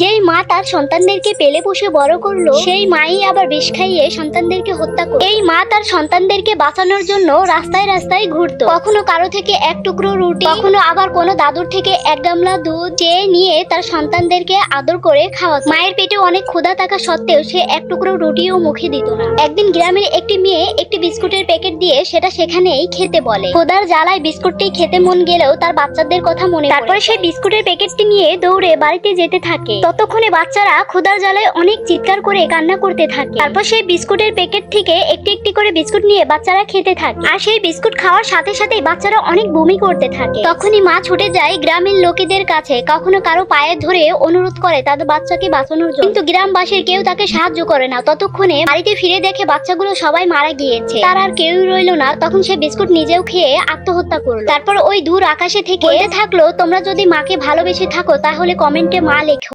যেই মা তার সন্তানদেরকে পেলে পুষে বড় করল, সেই মাই আবার বিষ খাইয়ে সন্তানদেরকে হত্যা করল। এই মা তার সন্তানদেরকে বাঁচানোর জন্য রাস্তায় রাস্তায় ঘুরতো। কখনো কারও থেকে এক টুকরো রুটি, কখনো আবার কোনো দাদুর থেকে এক গামলা দুধ চেয়ে নিয়ে তার সন্তানদেরকে আদর করে খাওয়াতো। মায়ের পেটে অনেক ক্ষুধা থাকা সত্ত্বেও সে এক টুকরো রুটিও মুখে দিত না। একদিন গ্রামের একটি মেয়ে একটি বিস্কুটের প্যাকেট দিয়ে সেটা সেখানেই খেতে বলে। খোদার জ্বালায় বিস্কুটটি খেতে মন গেলেও তার বাচ্চাদের কথা মনে তারপরে সেই বিস্কুটের প্যাকেটটি নিয়ে দৌড়ে বাড়িতে যেতে থাকে। ততক্ষণে বাচ্চারা ক্ষুধার জ্বালায় অনেক চিৎকার করে কান্না করতে থাকে। তারপর সেই বিস্কুটের প্যাকেট থেকে একটি একটি করে বিস্কুট নিয়ে বাচ্চারা খেতে থাকে। আর সেই বিস্কুট খাওয়ার সাথে সাথেই বাচ্চারা অনেক বমি করতে থাকে। তখনই মা ছুটে যায় গ্রামের লোকেদের কাছে। কখনো কারও পায়ে ধরে অনুরোধ করে তাদের বাচ্চাকে বাঁচানোর জন্য। কিন্তু গ্রামবাসীর কেউ তাকে সাহায্য করে না। ততক্ষণে বাড়িতে ফিরে দেখে বাচ্চাগুলো সবাই মারা গিয়েছে। তার আর কেউই রইল না। তখন সে বিস্কুট নিজেও খেয়ে আত্মহত্যা করল। তারপর ওই দূর আকাশে থেকে থাকল, তোমরা যদি মাকে ভালোবেসে থাকো, তাহলে কমেন্টে মা লেখো।